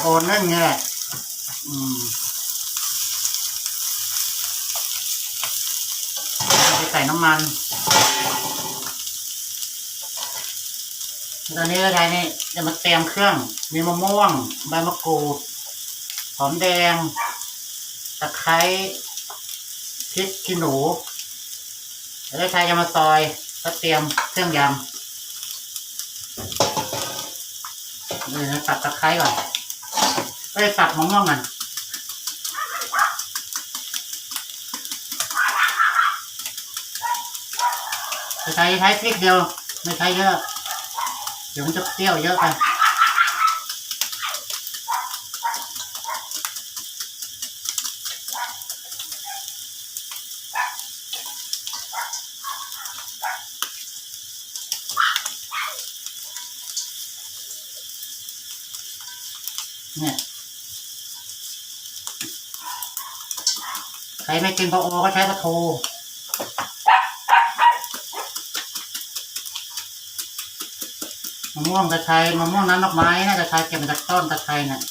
โอนนั่นไงอืมไปใส่น้ำมันตอนนี้ก็ใช้นี่จะมาเตรียมเครื่อง มีมะม่วง ใบมะกรูด หอมแดง ตะไคร้ พริกขี้หนู แล้วใช้จะมาซอยก็เตรียมเครื่องยำเดี๋ยวนะสับตะไคร้ก่อน ไปสับมะม่วงกันจะใช้ใช้พริกเดียว ไม่ใช้เยอะ เดี๋ยวมันจะเปรี้ยวเยอะไปเนี่ย ใครไม่กินปลาโอก็ใช้ปลาทูมะม่วงตะไคร้มะม่วงน้ำดอกไม้นะตะไคร้เก็บมาจากต้นตะไคร้เนี่ย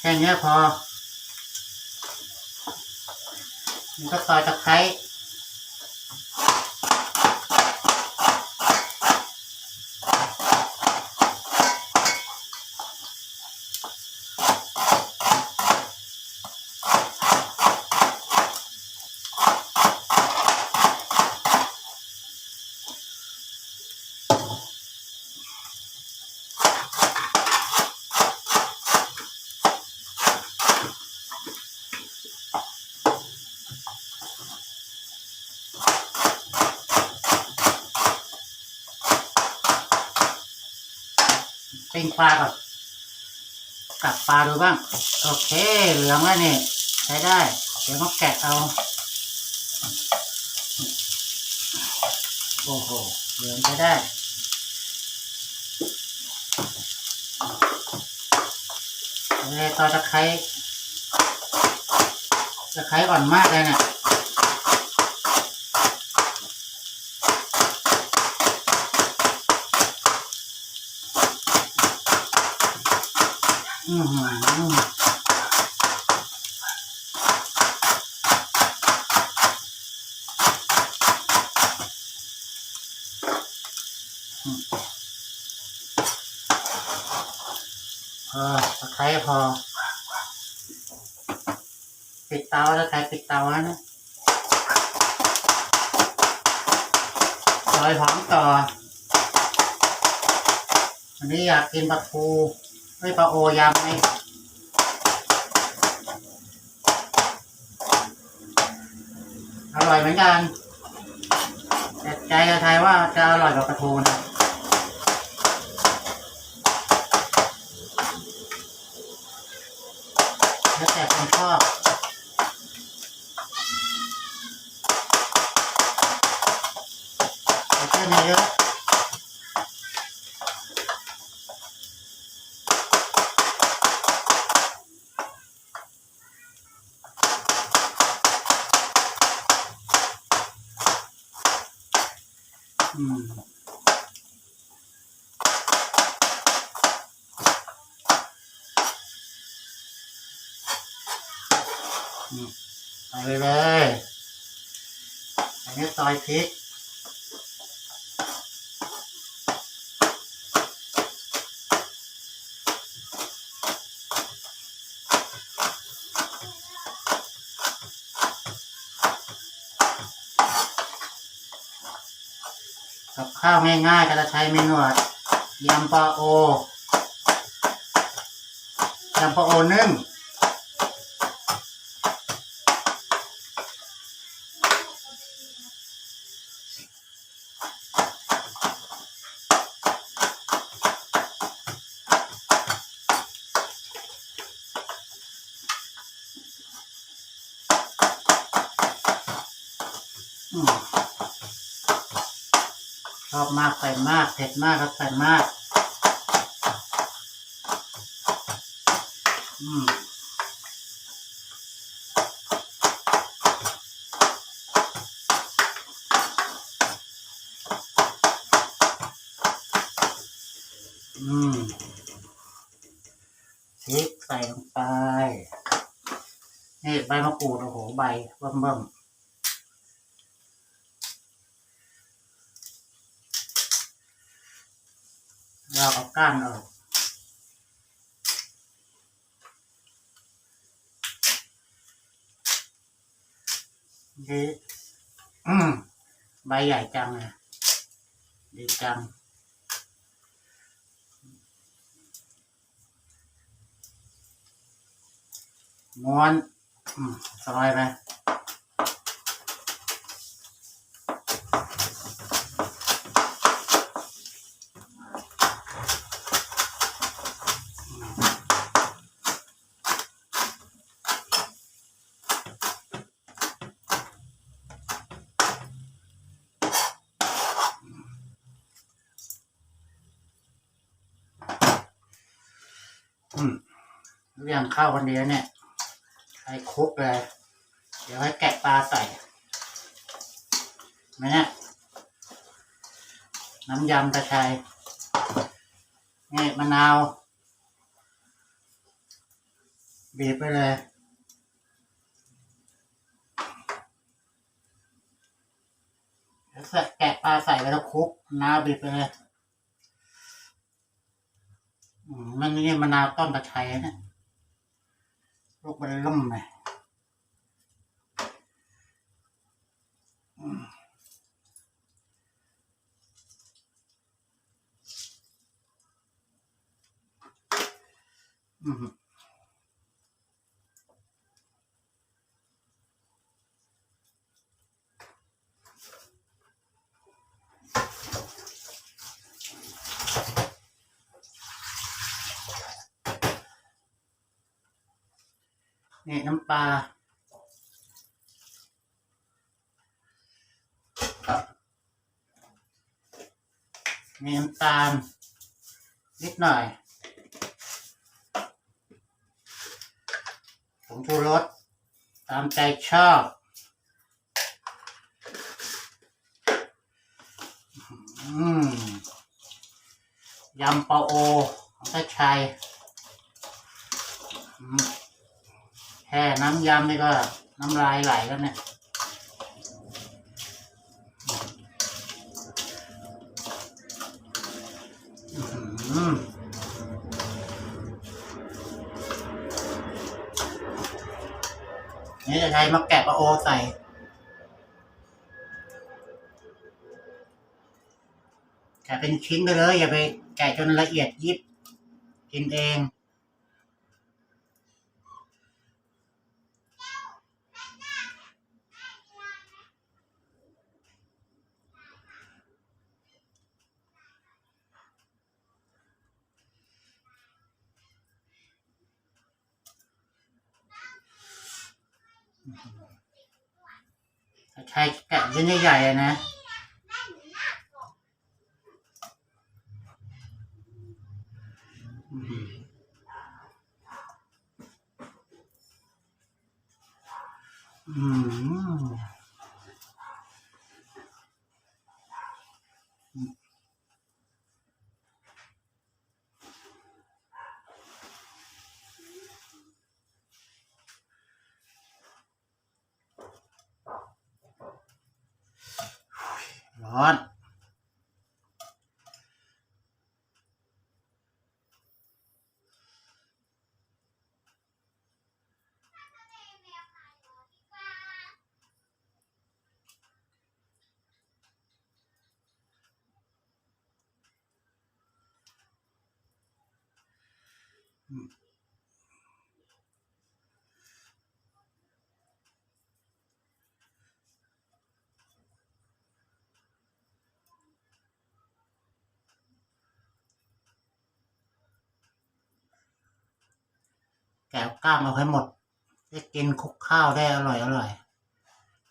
แค่นี้พอ มันก็ซอยตะไคร้ ปิ้งปลาก่อกลับปลาดูบ้าง โอเค เหลืองแล้วนี่ใช้ได้ เดี๋ยวมาแกะเอา โอ้โห เหลืองใช้ได้เลยตอตะไคร้ตะไคร้อ่อนมากเลยเนี่ย อือหืออืม พอตะไคร้พอ ปิดเตาตะไคร้ปิดเตาแล้วนะซอยหอมต่อ อันนี้อยากกินปลาทู ให้ปลาโอยำไหมอร่อยเหมือนกันแต่ใจจะทายว่าจะอร่อยกว่าปลาทูนะแล้วแต่คนชอบใส่เครื่องเยอะ อืม นี่ใส่ไปเลยอันนี้ซอยพริกกับข้าวง่ายๆก็จะใช้เมนูอะยำปลาโอยำปลาโอนึ่งอืม ชอบมากใส่มาก เผ็ดมากครับใส่มาก อืมอืมพริกใส่ลงไป นี่ใบมะกรูดโอ้โหใบเบิ่มเเราเอาก้านออกดีอืมใบใหญ่จังเลยดีจังม้วนอืมซอยไป เรื่องข้าวคนเดียวเนี่ยให้คลุกเลย เดี๋ยวให้แกะปลาใส่ไหมเนี่ยน้ำยำกระชายนี่มะนาวบีบไปเลยแล้วใส่แกะปลาใส่ไปแล้วคลุกมะนาบีบไปเลยมมันนี่มะนาวต้นกระชายนะ ลูกมันล่มเลยอืมอืม นี่น้ำปลามีน้ำตาล นิดหน่อยผงชูรสตามใจชอบอืมยำปลาโอของตาชัยอืม แค่น้ำยำนี่ก็น้ำลายไหลแล้วเนี่ยนี่จะใช้มะแกะปลาโอใส่แกะเป็นชิ้นไปเลย อย่าไปแกะจนละเอียดยิบ กินเอง ใช้แกะชิ้นใหญ่ๆเลยนะอืม แกะกล้ามเอาให้หมดจะกินคุกข้าวได้อร่อยอร่อย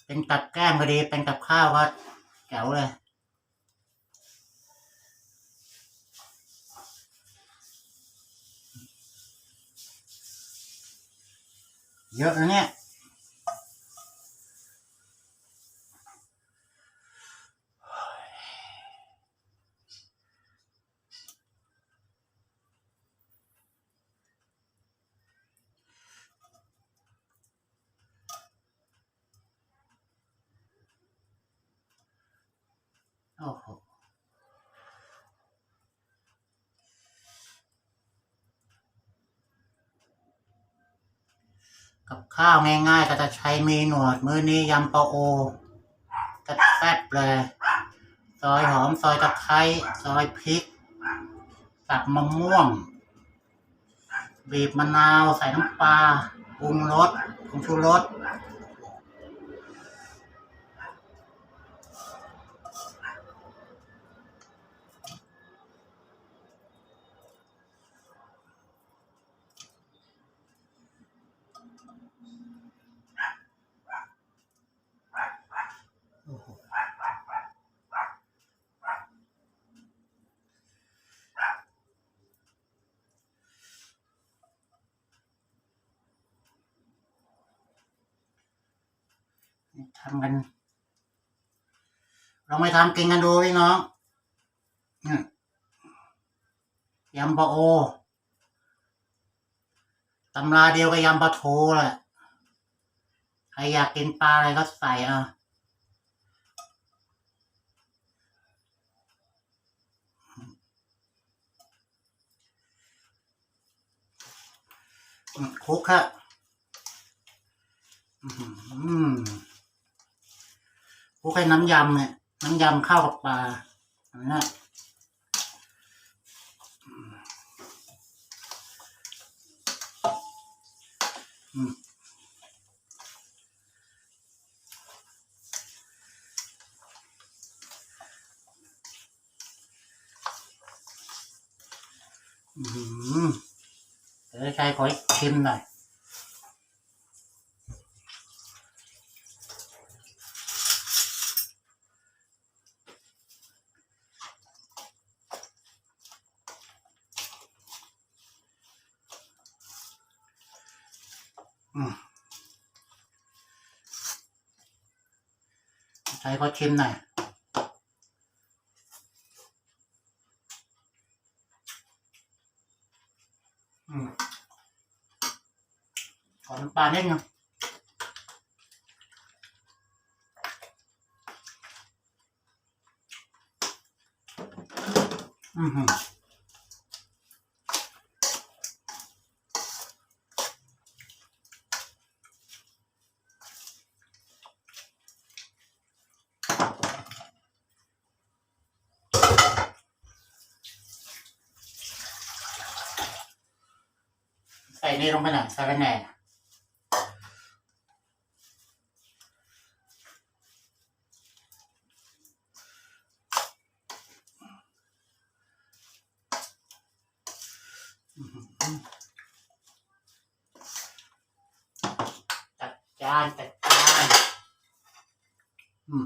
เป็นกับแก้มก็ดี เป็นกับข้าวก็แจ๋วเลย เยอ กับข้าวง่ายๆ ก็จะใช้มีหนวดมื้อนี้ยำปลาโอกระแซ่บเลยซอยหอมซอยตะไคร้ซอยพริกสับมะม่วง บีบมะนาวใส่น้ำปลาปรุงรสปรุงชูรส ทำกัน เราไม่ทำกินกันดูพี่น้องยำปลาโอตำราเดียวกับยำปลาทูแหละใครอยากกินปลาอะไรก็ใส่เอะคุกฮะอื้อ หือคลุกให้น้ำยำเนี่ย น้ำยำข้าวกับปลาอันนี้อืมอือหือเดี๋ยวใช้ขอชิมหน่อย ใช้เขาชิมหน่อยอืมขอน้ำปลานิดนึงอือหือ ลงไปหน่อยสาระแหน่จัดจานจัดจานอืม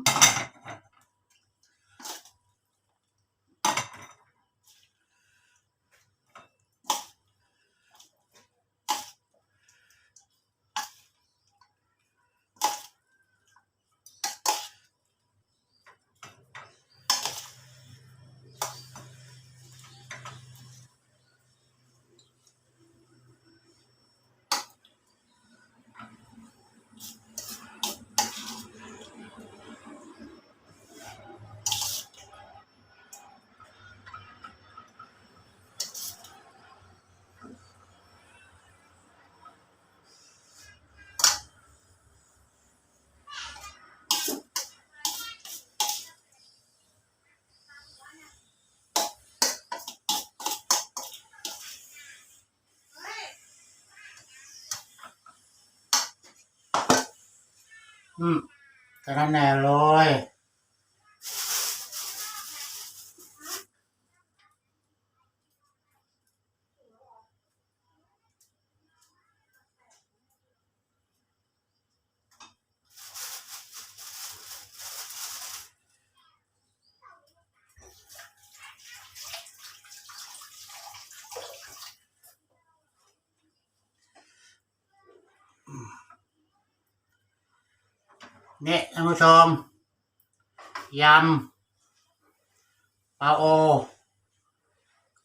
อืมสาระแน่เลย นี่ท่านผู้ชมยำปลาโอ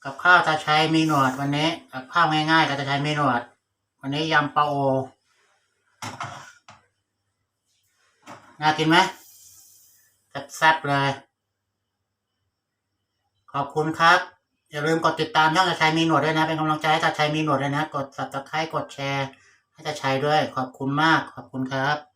กับข้าวตาชัยมีหนวดวันนี้กับข้าวง่ายๆกับตาชัยมีหนวด วันนี้ยำปลาโอน่ากินไหมแซ่บๆเลย ขอบคุณครับ อย่าลืมกดติดตามช่องตาชัยมีหนวดด้วยนะ เป็นกำลังใจให้ตาชัยมีหนวดด้วยนะ กด subscribe กดแชร์ ให้ตาชัยด้วย ขอบคุณมาก ขอบคุณครับ